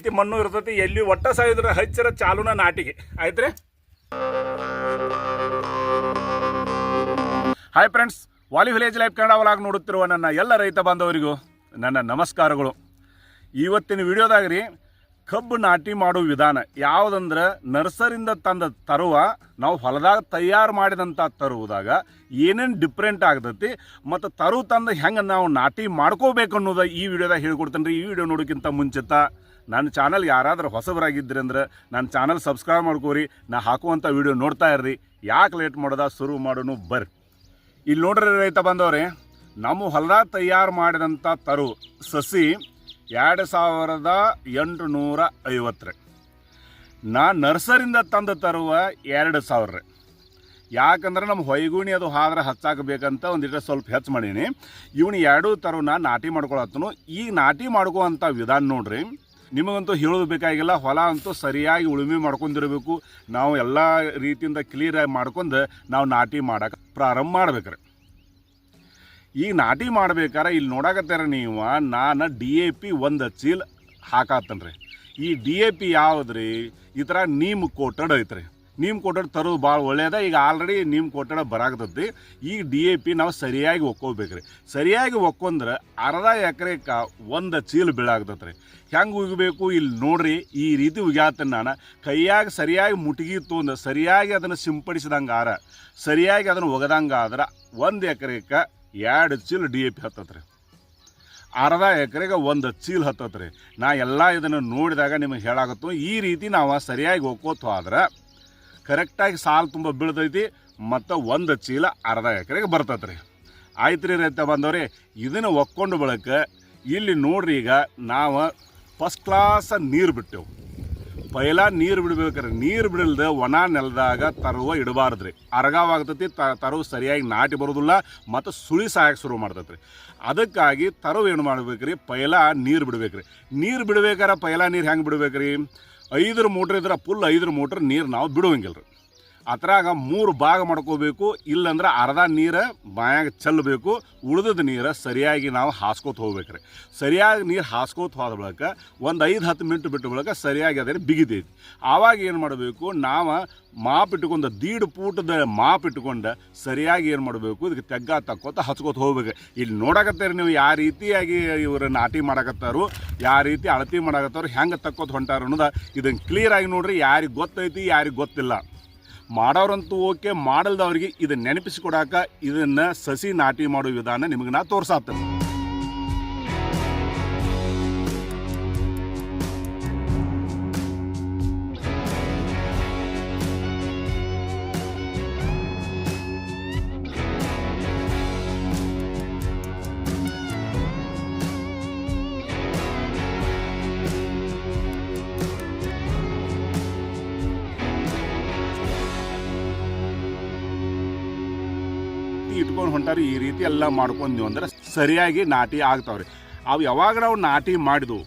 ರೀತಿ ಮಣ್ಣು ಇರ್ತೈತಿ, ಎಲ್ಲಿ ಒಟ್ಟ ಸಾಯಿದ್ರೆ ಹಚ್ಚಿರ ಚಾಲುನ ನಾಟಿಗೆ. ಆಯ್ತ್ರಿ? ಹಾಯ್ ಫ್ರೆಂಡ್ಸ್ ವಾಲಿ ವಿಲೇಜ್ ಲೈಫ್ ಕನ್ನಡ ಒಳಗೆ ನೋಡುತ್ತಿರುವ ನನ್ನ ಎಲ್ಲ ರೈತ ಬಾಂಧವರಿಗೂ ನನ್ನ ನಮಸ್ಕಾರಗಳು. ಇವತ್ತಿನ ವಿಡಿಯೋದಾಗ ರೀ, ಕಬ್ಬು ನಾಟಿ ಮಾಡೋ ವಿಧಾನ ಯಾವುದಂದ್ರೆ ನರ್ಸರಿಂದ ತಂದ ತರುವ, ನಾವು ಹೊಲದಾಗ ತಯಾರು ಮಾಡಿದಂಥ ತರುವುದಾಗ ಏನೇನು ಡಿಫ್ರೆಂಟ್ ಆಗ್ತೈತಿ, ಮತ್ತು ತರು ತಂದು ಹೆಂಗೆ ನಾವು ನಾಟಿ ಮಾಡ್ಕೋಬೇಕು ಅನ್ನೋದು ಈ ವಿಡಿಯೋದಾಗ ಹೇಳ್ಕೊಡ್ತೇನೆ ರೀ ಈ ವಿಡಿಯೋ ನೋಡೋಕ್ಕಿಂತ ಮುಂಚಿತ ನನ್ನ ಚಾನಲ್ ಯಾರಾದರೂ ಹೊಸಬರಾಗಿದ್ರಿ ಅಂದ್ರೆ ನನ್ನ ಚಾನಲ್ ಸಬ್ಸ್ಕ್ರೈಬ್ ಮಾಡ್ಕೋರಿ. ನಾ ಹಾಕುವಂಥ ವಿಡಿಯೋ ನೋಡ್ತಾ ಇರ್ರಿ. ಯಾಕೆ ಲೇಟ್ ಮಾಡೋದ? ಶುರು ಮಾಡೋನು ಬರ್ರಿ. ಇಲ್ಲಿ ನೋಡ್ರಿ ರೈತ ಬಂದವ್ರೆ, ನಮ್ಮ ಹೊಲದಾಗ ತಯಾರು ಮಾಡಿದಂಥ ತರು ಸಸಿ ಎರಡು ಸಾವಿರದ ಎಂಟು ನೂರ ಐವತ್ತು ನಾ ನರ್ಸರಿಂದ ತಂದು ತರುವ ಎರಡು ಸಾವಿರ ಯಾಕಂದ್ರೆ ನಮ್ಮ ಹೊಯ್ಗುಣಿ ಅದು ಹಾದ್ರೆ ಹಚ್ಚಾಕಬೇಕಂತ ಒಂದಿಟ್ಟು ಸ್ವಲ್ಪ ಹೆಚ್ಚು ಮಾಡೀನಿ. ಇವನು ಎರಡೂ ತರುನ ನಾಟಿ ಮಾಡ್ಕೊಳತ್ತನು ಈಗ ನಾಟಿ ಮಾಡ್ಕೋವಂಥ ವಿಧಾನ ನೋಡ್ರಿ. ನಿಮಗಂತೂ ಹೇಳೋದು ಬೇಕಾಗಿಲ್ಲ, ಹೊಲ ಅಂತೂ ಸರಿಯಾಗಿ ಉಳುಮೆ ಮಾಡ್ಕೊಂಡಿರಬೇಕು. ನಾವು ಎಲ್ಲ ರೀತಿಯಿಂದ ಕ್ಲಿಯರಾಗಿ ಮಾಡ್ಕೊಂಡು ನಾವು ನಾಟಿ ಮಾಡಕ್ಕೆ ಪ್ರಾರಂಭ ಮಾಡ್ಬೇಕ್ರಿ. ಈಗ ನಾಟಿ ಮಾಡ್ಬೇಕಾರೆ ಇಲ್ಲಿ ನೋಡಕತ್ತಾರ ನೀವು, ನಾನು ಡಿ ಎ ಪಿ ಒಂದು ಚೀಲ್ ಹಾಕಾತನ್ರಿ ಈ ಡಿ ಎ ಪಿ ಯಾವ್ದ್ರಿ? ಈ ಥರ ನೀಮ್ ಕೋಟಡ್ ಐತ್ರಿ. ನೀಮ್ ಕೊಟ್ಟರೆ ತರೋದು ಭಾಳ ಒಳ್ಳೆಯದ ಈಗ ಆಲ್ರೆಡಿ ನೀಮ್ ಕೊಟ್ಟಡ ಬರಾಕತ್ತೈತಿ. ಈಗ ಡಿ ಎ ಪಿ ನಾವು ಸರಿಯಾಗಿ ಒಕ್ಕೋಬೇಕ್ರಿ. ಸರಿಯಾಗಿ ಒಕ್ಕೊಂದ್ರೆ ಅರ್ಧ ಎಕರೆಕ ಒಂದು ಚೀಲ ಬೀಳಾಗ್ತೈತೆ ರೀ ಹೆಂಗೆ ಉಗಬೇಕು? ಇಲ್ಲಿ ನೋಡ್ರಿ, ಈ ರೀತಿ ಉಗ್ಯಾತನ ನಾನು. ಕೈಯಾಗಿ ಸರಿಯಾಗಿ ಮುಟಗಿ ತೊಂದು ಸರಿಯಾಗಿ ಅದನ್ನು ಸಿಂಪಡಿಸಿದಂಗೆ ಆರ. ಸರಿಯಾಗಿ ಅದನ್ನು ಒಗದಂಗೆ ಆದ್ರೆ ಒಂದು ಎಕರೆಗೆ ಎರಡು ಚೀಲ ಡಿ ಎ ಪಿ ಹತ್ತತ್ರಿ. ಅರ್ಧ ಎಕರೆಗೆ ಒಂದು ಚೀಲ ಹತ್ತತ್ರಿ. ನಾ ಎಲ್ಲ ಇದನ್ನು ನೋಡಿದಾಗ ನಿಮಗೆ ಹೇಳಾಗತ್ತು ಈ ರೀತಿ ನಾವು ಸರಿಯಾಗಿ ಒಕ್ಕೋತು ಆದ್ರೆ ಕರೆಕ್ಟಾಗಿ ಸಾಲು ತುಂಬ ಬೀಳ್ತೈತಿ, ಮತ್ತು ಒಂದು ಚೀಲ ಅರ್ಧ ಎಕರೆಗೆ ರೀ ಆಯ್ತು ರೀ ರೈತ ಬಂದವ್ರಿ, ಇದನ್ನು ಒಕ್ಕೊಂಡು ಬಳಕ ಇಲ್ಲಿ ನೋಡ್ರಿ ಈಗ ನಾವು ಫಸ್ಟ್ ಕ್ಲಾಸ್ ನೀರು ಬಿಟ್ಟೆವು. ಪೈಲ ನೀರು ಬಿಡ್ಬೇಕಾರೆ, ನೀರು ಬಿಡಲ್ದೆ ಒಣ ನೆಲದಾಗ ತರುವ ಇಡಬಾರ್ದ್ರಿ. ಅರಗವಾಗ್ತೈತಿ ತ, ತರವು ಸರಿಯಾಗಿ ನಾಟಿ ಬರೋದಿಲ್ಲ, ಮತ್ತು ಸುಳಿ ಸಾಯಕ್ಕೆ ಶುರು ಮಾಡ್ತೈತ್ರಿ. ಅದಕ್ಕಾಗಿ ತರವು ಏನು ಮಾಡ್ಬೇಕ್ರಿ, ಪೈಲ ನೀರು ಬಿಡ್ಬೇಕ್ರಿ. ನೀರು ಬಿಡ್ಬೇಕಾರೆ ಪೈಲ ನೀರು ಹೆಂಗೆ ಬಿಡ್ಬೇಕ್ರಿ? ಐದರ ಮೋಟ್ರ್ ಇದ್ರೆ ಫುಲ್ ಐದರ ಮೋಟ್ರ್ ನೀರು ನಾವು ಬಿಡುವಂಗಿಲ್ಲ ರೀ ಅದ್ರಾಗ ಮೂರು ಭಾಗ ಮಾಡ್ಕೋಬೇಕು. ಇಲ್ಲಂದ್ರೆ ಅರ್ಧ ನೀರು ಬಾಯಾಗ ಚೆಲ್ಲಬೇಕು ಉಳಿದದ ನೀರು ಸರಿಯಾಗಿ ನಾವು ಹಾಸ್ಕೋತ ಹೋಗ್ಬೇಕ್ರಿ. ಸರಿಯಾಗಿ ನೀರು ಹಾಸ್ಕೋತ ಹೋದ ಬಳಿಕ ಒಂದು ಐದು ಹತ್ತು ಮಿನಿಟ್ ಬಿಟ್ಟು ಬಳಿಕ ಸರಿಯಾಗಿ ಅದರ ಬಿಗಿದೈತಿ ಆವಾಗ ಏನು ಮಾಡಬೇಕು, ನಾವು ಮಾಪ್ ಇಟ್ಕೊಂಡು, ದೀಡ್ ಪೂಟದ ಮಾಪ್ ಇಟ್ಕೊಂಡು ಸರಿಯಾಗಿ ಏನು ಮಾಡಬೇಕು, ಇದಕ್ಕೆ ತೆಗ್ಗ ತಕ್ಕೋತ ಹಚ್ಕೋತ ಹೋಗ್ಬೇಕು ಇಲ್ಲಿ ನೋಡಕತ್ತೀರಿ ನೀವು ಯಾವ ರೀತಿಯಾಗಿ ಇವರು ನಾಟಿ ಮಾಡಕತ್ತಾರೋ, ಯಾವ ರೀತಿ ಅಳತಿ ಮಾಡಕತ್ತಾರೋ, ಹೆಂಗೆ ತಕ್ಕೋತ ಹೊಂಟಾರ ಅನ್ನೋದು ಇದನ್ನು ಕ್ಲಿಯರಾಗಿ ನೋಡ್ರಿ. ಯಾರಿಗೆ ಗೊತ್ತೈತಿ, ಯಾರಿಗೆ ಗೊತ್ತಿಲ್ಲ. ಮಾಡೋರಂತೂ ಓಕೆ ಮಾಡಲ್ದವ್ರಿಗೆ ಇದನ್ನ ನೆನಪಿಸಿಕೊಡಾಕ ಇದನ್ನ ಸಸಿ ನಾಟಿ ಮಾಡೋ ವಿಧಾನ ನಿಮಗೆ ನಾ ತೋರ್ಸಾತೇನೆ. ಹೊಂಟಾರಿ ಈ ರೀತಿ ಎಲ್ಲ ಮಾಡ್ಕೊಂಡ್ವಿ ಅಂದ್ರೆ ಸರಿಯಾಗಿ ನಾಟಿ ಆಗ್ತಾವ್ರಿ. ಅವು ಯಾವಾಗ ನಾವು ನಾಟಿ ಮಾಡಿದ್ವು,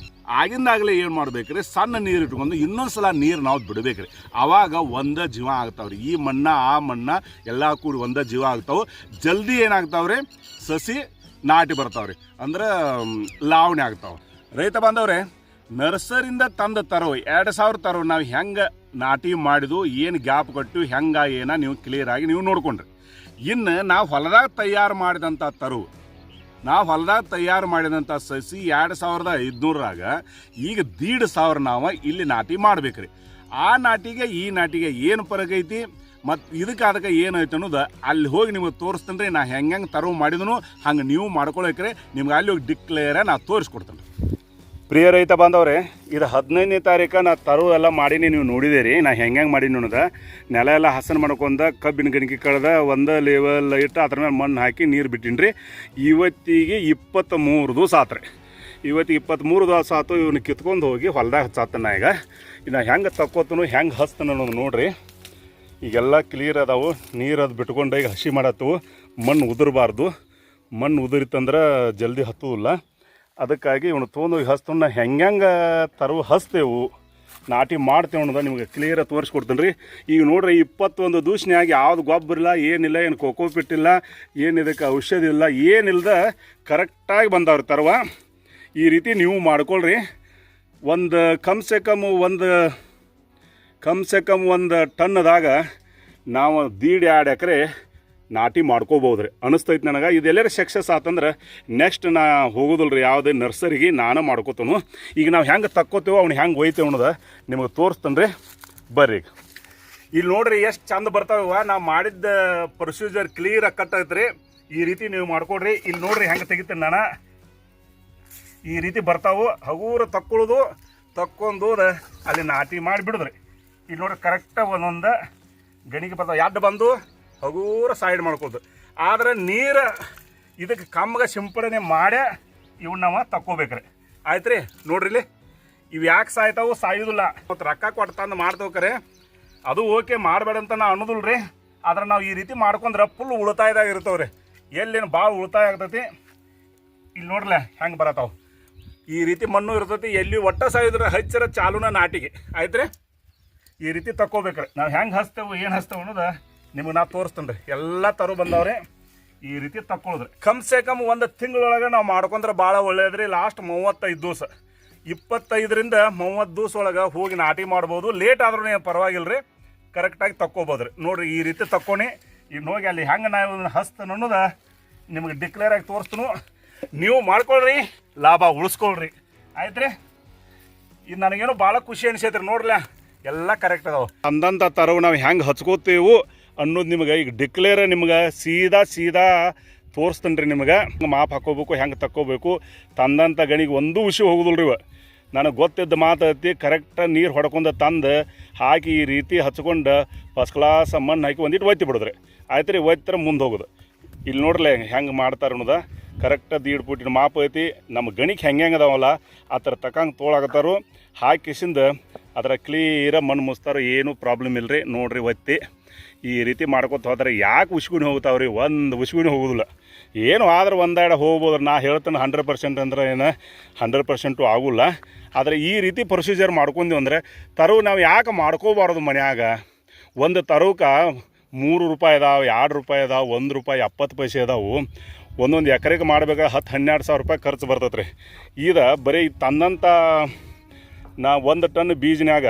ಆಗಿಂದಾಗಲೇ ಏನು ಮಾಡ್ಬೇಕ್ರಿ, ಸಣ್ಣ ನೀರು ಇಟ್ಕೊಂಡು ಇನ್ನೊಂದು ಸಲ ನೀರು ನಾವು ಬಿಡಬೇಕ್ರಿ. ಅವಾಗ ಒಂದೇ ಜೀವ ಆಗ್ತಾವ್ರಿ. ಈ ಮಣ್ಣ, ಆ ಮಣ್ಣ ಎಲ್ಲ ಕೂಡಿ ಒಂದೇ ಜೀವ ಆಗ್ತಾವೆ. ಜಲ್ದಿ ಏನಾಗ್ತಾವ್ರಿ, ಸಸಿ ನಾಟಿ ಬರ್ತಾವ್ರಿ. ಅಂದ್ರೆ ಲಾವಣೆ ಆಗ್ತಾವೆ. ರೈತ ಬಂದವ್ರೆ ನರ್ಸರಿಂದ ತಂದ ತರೋ ಎರಡು ಸಾವಿರ ತರೋ ನಾವು ಹೆಂಗೆ ನಾಟಿ ಮಾಡಿದ್ವು, ಏನು ಗ್ಯಾಪ್ ಕೊಟ್ಟು ಹೆಂಗೆ, ಏನ, ನೀವು ಕ್ಲಿಯರಾಗಿ ನೀವು ನೋಡ್ಕೊಂಡ್ರಿ. ಇನ್ನು ನಾವು ಹೊಲದಾಗ ತಯಾರು ಮಾಡಿದಂಥ ತರು. ನಾವು ಹೊಲದಾಗ ತಯಾರು ಮಾಡಿದಂಥ ಸಸಿ ಎರಡು ಸಾವಿರದ ಐದುನೂರಾಗ ಈಗ ದೀಡ್ ಸಾವಿರ ನಾವು ಇಲ್ಲಿ ನಾಟಿ ಮಾಡ್ಬೇಕ್ರಿ. ಆ ನಾಟಿಗೆ, ಈ ನಾಟಿಗೆ ಏನು ಐತಿ? ಮತ್ತು ಇದಕ್ಕೆ ಅದಕ್ಕೆ ಏನೈತೆ ಅನ್ನೋದು ಅಲ್ಲಿ ಹೋಗಿ ನಿಮಗೆ ತೋರಿಸ್ತೇನೆ ರೀ ನಾ ಹೆಂಗೆ ತರವು ಮಾಡಿದನು ಹಂಗೆ ನೀವು ಮಾಡ್ಕೊಳಕ್ರೆ. ನಿಮ್ಗೆ ಅಲ್ಲಿ ಹೋಗಿ ಡಿಕ್ಲೇರ ನಾ ತೋರಿಸ್ಕೊಡ್ತೇನೆ ಪ್ರಿಯ ರೈತ ಬಾಂಧವ್ರೆ, ಇದು ಹದಿನೈದನೇ ತಾರೀಕು ನಾ ತರು ಎಲ್ಲ ಮಾಡೀನಿ, ನೀವು ನೋಡಿದ್ದೀರಿ ನಾ ಹೆಂಗೆ ಹೆಂಗೆ ಮಾಡೀನಿ ಅನ್ನೋದ. ನೆಲ ಎಲ್ಲ ಹಸನ್ ಮಾಡ್ಕೊಂಡ, ಕಬ್ಬಿನ ಗಣಿಕೆ ಕಳೆದ, ಒಂದು ಲೆವೆಲ್ ಇಟ್ಟು, ಅದ್ರ ಮೇಲೆ ಮಣ್ಣು ಹಾಕಿ ನೀರು ಬಿಟ್ಟಿನಿ ಇವತ್ತಿಗೆ ಇಪ್ಪತ್ತ್ಮೂರು ದಿವಸ ಆತ್ರಿ ಇವತ್ತಿಗೆ ಇಪ್ಪತ್ತ್ಮೂರು ದಿವಸ ಆತು ಇವನ್ನ ಕಿತ್ಕೊಂಡು ಹೋಗಿ ಹೊಲ್ದಾಗ ಹಚ್ಚಾತನ ಈಗ. ಇನ್ನು ಹೆಂಗೆ ತಕ್ಕೋತನು, ಹೆಂಗೆ ಹಸ್ತನ ಅನ್ನೋದು ನೋಡ್ರಿ. ಈಗೆಲ್ಲ ಕ್ಲಿಯರ್ ಅದಾವು. ನೀರು ಅದು ಬಿಟ್ಕೊಂಡು ಈಗ ಹಸಿ ಮಾಡತ್ತವು. ಮಣ್ಣು ಉದುರಬಾರ್ದು. ಮಣ್ಣು ಉದುರಿತಂದ್ರೆ ಜಲ್ದಿ ಹತ್ತುವುದಿಲ್ಲ ಅದಕ್ಕಾಗಿ ಇವನು ತೊಗೊಂಡೋಗಿ ಹಸ್ತನ್ನ ಹೆಂಗೆ ತರುವ ಹಸ್ತೇವು. ನಾಟಿ ಮಾಡ್ತೇವೆ ಅನ್ನೋದು ನಿಮಗೆ ಕ್ಲಿಯರಾಗಿ ತೋರಿಸ್ಕೊಡ್ತೀನಿ ರೀ. ಈಗ ನೋಡ್ರಿ, ಇಪ್ಪತ್ತೊಂದು ದೂಷಣೆಯಾಗಿ ಯಾವ್ದು ಗೊಬ್ಬರ ಇಲ್ಲ, ಏನಿಲ್ಲ, ಏನು ಕೋಕೋ ಬಿಟ್ಟಿಲ್ಲ ಏನಿದಕ್ಕೆ ಔಷಧಿ ಇಲ್ಲ, ಏನಿಲ್ಲದ ಕರೆಕ್ಟಾಗಿ ಬಂದವ್ರು ತರುವ. ಈ ರೀತಿ ನೀವು ಮಾಡ್ಕೊಳ್ರಿ. ಒಂದು ಕಮ್ ಸೆ ಕಮ್ ಒಂದು ಕಮ್ ಸೆ ಕಮ್ ಒಂದು ಟನ್ನದಾಗ ನಾವು ದೀಡ್ ಎರಡು ಎಕರೆ ನಾಟಿ ಮಾಡ್ಕೋಬೋದ್ರಿ ಅನಿಸ್ತೈತೆ ನನಗೆ. ಇದೆಲ್ಲರ ಸಕ್ಸಸ್ ಆತಂದ್ರೆ ನೆಕ್ಸ್ಟ್ ನಾ ಹೋಗೋದಿಲ್ಲ ರೀ ಯಾವುದೇ ನರ್ಸರಿಗೆ ನಾನು ಮಾಡ್ಕೋತನು. ಈಗ ನಾವು ಹೆಂಗೆ ತಕ್ಕೋತೇವೋ ಅವ್ನು ಹೆಂಗೆ ಒಯ್ತೇವೆ ಅನ್ನೋದು ನಿಮಗೆ ತೋರಿಸ್ತಾನೆ ರೀ ಬರ್ರಿ ಈಗ. ಇಲ್ಲಿ ನೋಡ್ರಿ ಎಷ್ಟು ಚಂದ ಬರ್ತಾವ ನಾವು ಮಾಡಿದ್ದ ಪ್ರೊಸೀಜರ್ ಕ್ಲಿಯರ್ ಕಟ್ಟೈತೆ ರೀ ಈ ರೀತಿ ನೀವು ಮಾಡ್ಕೊಡ್ರಿ. ಇಲ್ಲಿ ನೋಡ್ರಿ ಹೆಂಗೆ ತೆಗಿತೇನೆ ನಾನು. ಈ ರೀತಿ ಬರ್ತಾವು. ಹಗೂರ ತಕ್ಕೊಳ್ಳೋದು ತಕ್ಕೊಂಡು ಅಲ್ಲಿ ನಾಟಿ ಮಾಡಿ ಬಿಡುದ್ರಿ ಇಲ್ಲಿ ನೋಡ್ರಿ ಕರೆಕ್ಟಾಗಿ ಒಂದೊಂದು ಗಣಿಗೆ ಬರ್ತಾವೆ. ಎಡ್ಡು ಬಂದು? ಹಗೂರ ಸೈಡ್ ಮಾಡ್ಕೋದು ಆದ್ರೆ ನೀರು ಇದಕ್ಕೆ ಕಮ್ಮಗೆ ಸಿಂಪಡಣೆ ಮಾಡೇ ಇವನ್ನ ನಾವು ತಕ್ಕೋಬೇಕ್ರಿ. ಆಯ್ತು ರೀ ನೋಡ್ರಿಲಿ ಇವು ಯಾಕೆ ಸಾಯ್ತಾವು ಸಾಯೋದಿಲ್ಲ. ಮತ್ತು ರೊಕ್ಕ ಕೊಟ್ಟು ತಂದು ಅದು ಓಕೆ ಮಾಡಬೇಡ ಅಂತ ನಾ ಅನ್ನೋದಿಲ್ಲ ರೀ ಆದ್ರೆ ನಾವು ಈ ರೀತಿ ಮಾಡ್ಕೊಂಡ್ರೆ ಫುಲ್ ಉಳಿತಾಯದಾಗ ಇರ್ತಾವೆ ರೀ ಎಲ್ಲಿನ ಭಾಳ ಉಳಿತಾಯ ಆಗ್ತೈತಿ, ಇಲ್ಲಿ ನೋಡ್ರಲ್ಲ ಹೆಂಗೆ ಬರತ್ತಾವು. ಈ ರೀತಿ ಮಣ್ಣು ಇರ್ತೈತಿ, ಎಲ್ಲಿ ಒಟ್ಟ ಸಾಯಿದ್ರೆ ಹಚ್ಚರ ಚಾಲುನ ನಾಟಿಗೆ. ರೀ ಈ ರೀತಿ ತಕ್ಕೋಬೇಕ್ರಿ. ನಾವು ಹೆಂಗೆ ಹಚ್ತೇವೆ, ಏನು ಹಚ್ತೇವೆ ಅನ್ನೋದು ನಿಮಗೆ ನಾ ತೋರಿಸ್ತೇನೆ ರೀ ಎಲ್ಲ ತರು ಬಂದವ್ರೆ, ಈ ರೀತಿ ತಕ್ಕೊಳ್ಳೋದ್ರಿ ಕಮ್ ಸೆ ಕಮ್ ಒಂದು ತಿಂಗಳೊಳಗೆ ನಾವು ಮಾಡ್ಕೊಂಡ್ರೆ ಭಾಳ ಒಳ್ಳೇದ್ರಿ. ಲಾಸ್ಟ್ ಮೂವತ್ತೈದು ದಿವಸ. ಇಪ್ಪತ್ತೈದರಿಂದ ಮೂವತ್ತು ದಿವಸ ಒಳಗೆ ಹೋಗಿ ನಾಟಿ ಮಾಡ್ಬೋದು. ಲೇಟ್ ಆದ್ರೂ ಏನು ಪರವಾಗಿಲ್ಲ ರೀ ಕರೆಕ್ಟಾಗಿ ತಕ್ಕೋಬೋದು ರೀ ನೋಡ್ರಿ, ಈ ರೀತಿ ತಕ್ಕೊನಿ ಈಗ ಹೋಗಿ ಅಲ್ಲಿ ಹೆಂಗೆ ನಾವು ಹಸ್ತನ ಅನ್ನೋದು ನಿಮಗೆ ಡಿಕ್ಲೇರ್ ಆಗಿ ತೋರಿಸ್ತನು. ನೀವು ಮಾಡ್ಕೊಳ್ರಿ, ಲಾಭ ಉಳಿಸ್ಕೊಳ್ರಿ. ಆಯ್ತು ರೀ ಇದು ನನಗೇನು ಭಾಳ ಖುಷಿ ಅನಿಸೈತ್ರಿ. ನೋಡ್ರಲ್ಲ ಎಲ್ಲ ಕರೆಕ್ಟ್ ಅದಾವೆ. ಅಂದಂಥ ತರವು ನಾವು ಹೆಂಗೆ ಹಚ್ಕೋತೇವು ಅನ್ನೋದು ನಿಮಗೆ ಈಗ ಡಿಕ್ಲೇರ್ ನಿಮ್ಗೆ ಸೀದಾ ಸೀದಾ ತೋರಿಸ್ತಾನೆ ರೀ ನಿಮಗೆ ಮಾಪ್ ಹಾಕೋಬೇಕು ಹೆಂಗೆ ತಕ್ಕೋಬೇಕು. ತಂದಂಥ ಗಣಿಗೆ ಒಂದೂ ವಿಷಯ ಹೋಗುದಿಲ್ಲ ಇವ. ನನಗೆ ಗೊತ್ತಿದ್ದ ಮಾತೈತಿ ಕರೆಕ್ಟ್ ನೀರು ಹೊಡ್ಕೊಂಡು ತಂದು ಹಾಕಿ ಈ ರೀತಿ ಹಚ್ಕೊಂಡು ಫಸ್ಟ್ ಕ್ಲಾಸ್ ಮಣ್ಣು ಹಾಕಿ ಒಂದಿಟ್ಟು ಒತ್ತಿ ಬಿಡೋದ್ರಿ. ಆಯ್ತು ರೀ ಒತ್ತರ ಮುಂದೆ ಹೋಗೋದು. ಇಲ್ಲಿ ನೋಡ್ರಲ್ಲ ಹೆಂಗೆ ಮಾಡ್ತಾರೆ ಅನ್ನೋದು. ಕರೆಕ್ಟ್ ದೀಡ್ ಪುಟ್ಟಿನ ಮಾಪ್ ಐತಿ. ನಮ್ಮ ಗಣಿಗೆ ಹೆಂಗೆ ಹೆಂಗೆ ಅದಾವಲ್ಲ, ಆ ಥರ ತಕಂಗೆ ತೋಳಾಗತ್ತಾರು ಹಾಕಿಸಿಂದ ಅದರ ಕ್ಲೀರ ಮಣ್ಣು ಮುಸ್ತಾರೋ ಏನೂ ಪ್ರಾಬ್ಲಮ್ ಇಲ್ಲ ರೀ ನೋಡ್ರಿ ಒತ್ತಿ. ಈ ರೀತಿ ಮಾಡ್ಕೊತ ಹೋದ್ರೆ ಯಾಕೆ ಉಸ್ಗುಣಿ ಹೋಗ್ತಾವ್ರಿ? ಒಂದು ಉಸ್ಗುಣಿ ಹೋಗೋದಿಲ್ಲ. ಏನು ಆದ್ರೆ ಒಂದೆರಡು ಹೋಗ್ಬೋದು. ನಾ ಹೇಳ್ತೇನೆ ಹಂಡ್ರೆಡ್ ಪರ್ಸೆಂಟ್ ಅಂದ್ರೆ ಏನು? ಹಂಡ್ರೆಡ್ ಪರ್ಸೆಂಟು ಆಗೋಲ್ಲ. ಆದರೆ ಈ ರೀತಿ ಪ್ರೊಸೀಜರ್ ಮಾಡ್ಕೊಂಡ್ವಿ ಅಂದರೆ ತರು ನಾವು ಯಾಕೆ ಮಾಡ್ಕೋಬಾರ್ದು ಮನ್ಯಾಗ? ಒಂದು ತರುಕ ಮೂರು ರೂಪಾಯಿ ಅದಾವೆ, ಎರಡು ರೂಪಾಯಿ ಅದಾವೆ, ಒಂದು ರೂಪಾಯಿ ಎಪ್ಪತ್ತು ಪೈಸೆ ಅದಾವು. ಒಂದೊಂದು ಎಕರೆಗೆ ಮಾಡ್ಬೇಕಾದ್ರೆ ಹತ್ತು, ಹನ್ನೆರಡು ಸಾವಿರ ರೂಪಾಯಿ ಖರ್ಚು ಬರ್ತೈತೆ ರೀ ಇದು ಬರೀ ತಂದಂಥ ನಾ ಒಂದು ಟನ್ ಬೀಜನ್ಯಾಗ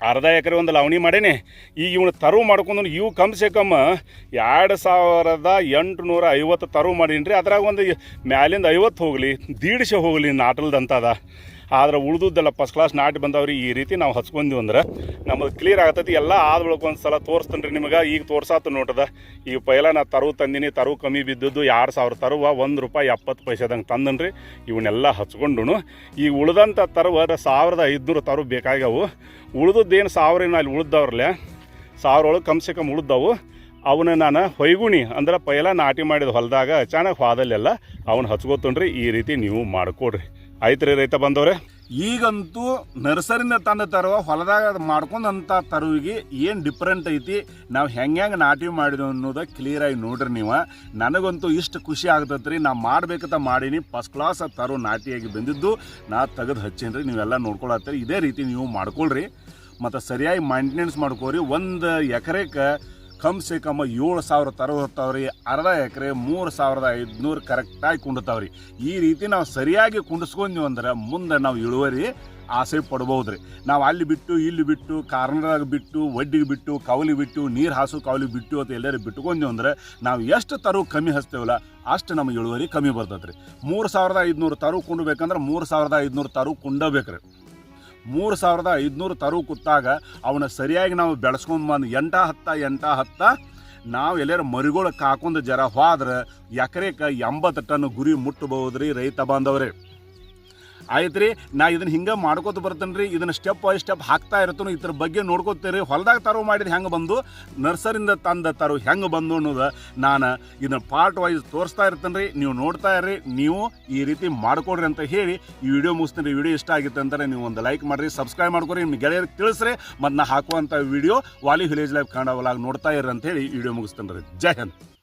ಅರ್ಧ ಎಕರೆ ಒಂದು ಲವಣಿ ಮಾಡೇನಿ. ಈಗ ಇವನು ತರು ಮಾಡ್ಕೊಂಡು ಇವು ಕಮ್ ಸೆ ಕಮ್ ಎರಡು ಸಾವಿರದ ಎಂಟುನೂರ ಐವತ್ತು ತರು ಮಾಡೀನಿ ರೀ ಅದ್ರಾಗ ಒಂದು ಮ್ಯಾಲಿಂದ ಐವತ್ತು ಹೋಗಲಿ ದೀಡ್ಶೆ ಹೋಗಲಿ ನಾಟಲ್ದಂತದ. ಆದ್ರೆ ಉಳ್ದುದ್ದೆಲ್ಲ ಫಸ್ಟ್ ಕ್ಲಾಸ್ ನಾಟಿ ಬಂದವ್ರಿ ಈ ರೀತಿ ನಾವು ಹಚ್ಕೊಂಡ್ವಿ ಅಂದ್ರೆ ನಮ್ಮದು ಕ್ಲಿಯರ್ ಆಗ್ತೈತಿ. ಎಲ್ಲ ಆದ ಒಂದು ಸಲ ತೋರಿಸ್ತೇನೆ ರೀ ನಿಮಗೆ, ಈಗ ತೋರ್ಸಾತು ನೋಟದ. ಈಗ ಪೈಲ ನಾ ತರು ತಂದಿನಿ ತರು ಕಮ್ಮಿ ಬಿದ್ದದ್ದು ಎರಡು ಸಾವಿರ ತರುವ, ಒಂದು ರೂಪಾಯಿ ಎಪ್ಪತ್ತು ಪೈಸೆದಂಗೆ ತಂದನ್ ರೀ ಇವನ್ನೆಲ್ಲ ಹಚ್ಕೊಂಡು ಈಗ ಉಳ್ದಂಥ ತರುವ ಸಾವಿರದ ಐದುನೂರು ತರು ಬೇಕಾಗ್ಯಾವು. ಉಳ್ದದ್ದೇನು ಸಾವಿರ ಅಲ್ಲಿ ಉಳ್ದವ್ರಲ್ಲೇ ಸಾವಿರ ಒಳಗೆ ಕಮ್ ಸೆ ಕಮ್ ಉಳ್ದವು. ಅವನ್ನ ನಾನು ಹೊಯ್ಗುಣಿ ಅಂದ್ರೆ ಪೈಲ ನಾಟಿ ಮಾಡಿದ ಹೊಲದಾಗ ಅಚಾನಕ್ ಹೋದಲ್ಲೆಲ್ಲ ಅವನು ಹಚ್ಕೋತನ್ರಿ. ಈ ರೀತಿ ನೀವು ಮಾಡ್ಕೊಡ್ರಿ. ಆಯ್ತು ರೈತ ಬಂದವ್ರೆ. ಈಗಂತೂ ನರ್ಸರಿಯಿಂದ ತಂದ ತರುವ ಹೊಲದಾಗ ಮಾಡ್ಕೊಂಡಂಥ ತರುವಿಗೆ ಏನು ಡಿಫ್ರೆಂಟ್ ಐತಿ? ನಾವು ಹೆಂಗೆ ಹೆಂಗೆ ನಾಟಿ ಮಾಡಿದ್ವಿ ಅನ್ನೋದು ಕ್ಲಿಯರಾಗಿ ನೋಡ್ರಿ ನೀವು. ನನಗಂತೂ ಇಷ್ಟು ಖುಷಿ ಆಗ್ತೈತೆ ನಾ ಮಾಡ್ಬೇಕಂತ ಮಾಡೀನಿ. ಫಸ್ಟ್ ಕ್ಲಾಸ್ ತರು ನಾಟಿಯಾಗಿ ಬಂದಿದ್ದು. ನಾ ತೆಗೆದು ಹಚ್ಚೀನಿ ರೀ. ನೀವೆಲ್ಲ ನೋಡ್ಕೊಳತ್ತೀರಿ. ಇದೇ ರೀತಿ ನೀವು ಮಾಡ್ಕೊಳ್ರಿ. ಮತ್ತು ಸರಿಯಾಗಿ ಮೈಂಟೆನೆನ್ಸ್ ಮಾಡ್ಕೋರಿ. ಒಂದು ಎಕರೆಗೆ ಕಮ್ ಸೆ ಕಮ್ ಏಳು ಸಾವಿರ ತರು ಹೊತ್ತಾವ್ರಿ ಅರ್ಧ ಎಕರೆ, ಮೂರು ಸಾವಿರದ ಐದುನೂರು ಕರೆಕ್ಟಾಗಿ ಕುಂಡ್ತಾವ್ರಿ. ಈ ರೀತಿ ನಾವು ಸರಿಯಾಗಿ ಕುಂಡಿಸ್ಕೊಂಡ್ವಿ ಅಂದ್ರೆ ಮುಂದೆ ನಾವು ಇಳುವರಿ ಆಸೆ ಪಡ್ಬೋದು ರೀ ನಾವು ಅಲ್ಲಿ ಬಿಟ್ಟು, ಇಲ್ಲಿ ಬಿಟ್ಟು ಕಾರ್ನರಾಗ ಬಿಟ್ಟು, ಒಡ್ಡಿಗೆ ಬಿಟ್ಟು ಕವಲಿ ಬಿಟ್ಟು, ನೀರು ಹಾಸು ಕವಲಿ ಬಿಟ್ಟು ಅಂತ ಎಲ್ಲರೂ ಬಿಟ್ಕೊಂಡ್ವಿ ಅಂದ್ರೆ ನಾವು ಎಷ್ಟು ತರು ಕಮ್ಮಿ ಹಚ್ತೇವಲ್ಲ, ಅಷ್ಟು ನಮ್ಮ ಇಳುವರಿ ಕಮ್ಮಿ ಬರ್ತೈತೆ ರೀ ಮೂರು ಸಾವಿರದ ಐದುನೂರು ತರು ಕುಂಡಬೇಕಂದ್ರೆ ಮೂರು ಸಾವಿರದ ಐದುನೂರು ತರು ಕುಂಡಬೇಕು ರೀ ಮೂರು ಸಾವಿರದ ಐದುನೂರು ತರು ಕುತ್ತಾಗ ಅವನ್ನ ಸರಿಯಾಗಿ ನಾವು ಬೆಳೆಸ್ಕೊಂಡು ಬಂದು ಎಂಟ ಹತ್ತ ಎಂಟ ಹತ್ತ, ನಾವು ಎಲ್ಲರ ಮರಿಗಳು ಕಾಕೊಂಡು ಜರ ಹೋದ್ರೆ ಎಕರೆಗೆ ಎಂಬತ್ತು ಟನ್ ಗುರಿ ಮುಟ್ಟಬಹುದು ರೀ ರೈತ ಬಾಂಧವ್ರೆ. ಆಯ್ತು ರೀ ನಾ ಇದನ್ನ ಹಿಂಗೆ ಮಾಡ್ಕೋತ ಬರ್ತೇನೆ ರೀ ಇದನ್ನ ಸ್ಟೆಪ್ ಬೈ ಸ್ಟೆಪ್ ಹಾಕ್ತಾ ಇರ್ತೇನೆ, ಇದ್ರ ಬಗ್ಗೆ ನೋಡ್ಕೋತೀರಿ, ಹೊಲದಾಗ ತರೋ ಮಾಡಿದ ಹೆಂಗೆ ಬಂದು ನರ್ಸರಿಂದ ತಂದ ತರೋ ಹೆಂಗೆ ಬಂದು ಅನ್ನೋದು ನಾನು ಇದನ್ನ ಪಾರ್ಟ್ ವೈಸ್ ತೋರಿಸ್ತಾ ಇರ್ತೇನೆ ರೀ ನೀವು ನೋಡ್ತಾ ಇರ್ರಿ, ನೀವು ಈ ರೀತಿ ಮಾಡ್ಕೊಡ್ರಿ ಅಂತ ಹೇಳಿ ಈ ವಿಡಿಯೋ ಮುಗಿಸ್ತೀನಿ. ವಿಡಿಯೋ ಇಷ್ಟ ಆಗಿತ್ತು ಅಂತಾರೆ ನೀವು ಒಂದು ಲೈಕ್ ಮಾಡಿರಿ ಸಬ್ಸ್ಕ್ರೈಬ್ ಮಾಡ್ಕೊರಿ ನಿಮ್ಮ ಗೆಳೆಯರಿಗೆ ತಿಳಿಸ್ರಿ, ಮತ್ತು ನಾ ಹಾಕುವಂಥ ವಿಡಿಯೋ ವಾಲಿ ವಿಲೇಜ್ ಲೈಫ್ ಒಳಗೆ ನೋಡ್ತಾ ಇರ್ರಿ ಅಂತ ಹೇಳಿ ವಿಡಿಯೋ ಮುಗಿಸ್ತೇನೆ ರೀ. ಜೈ ಹಿಂದ್.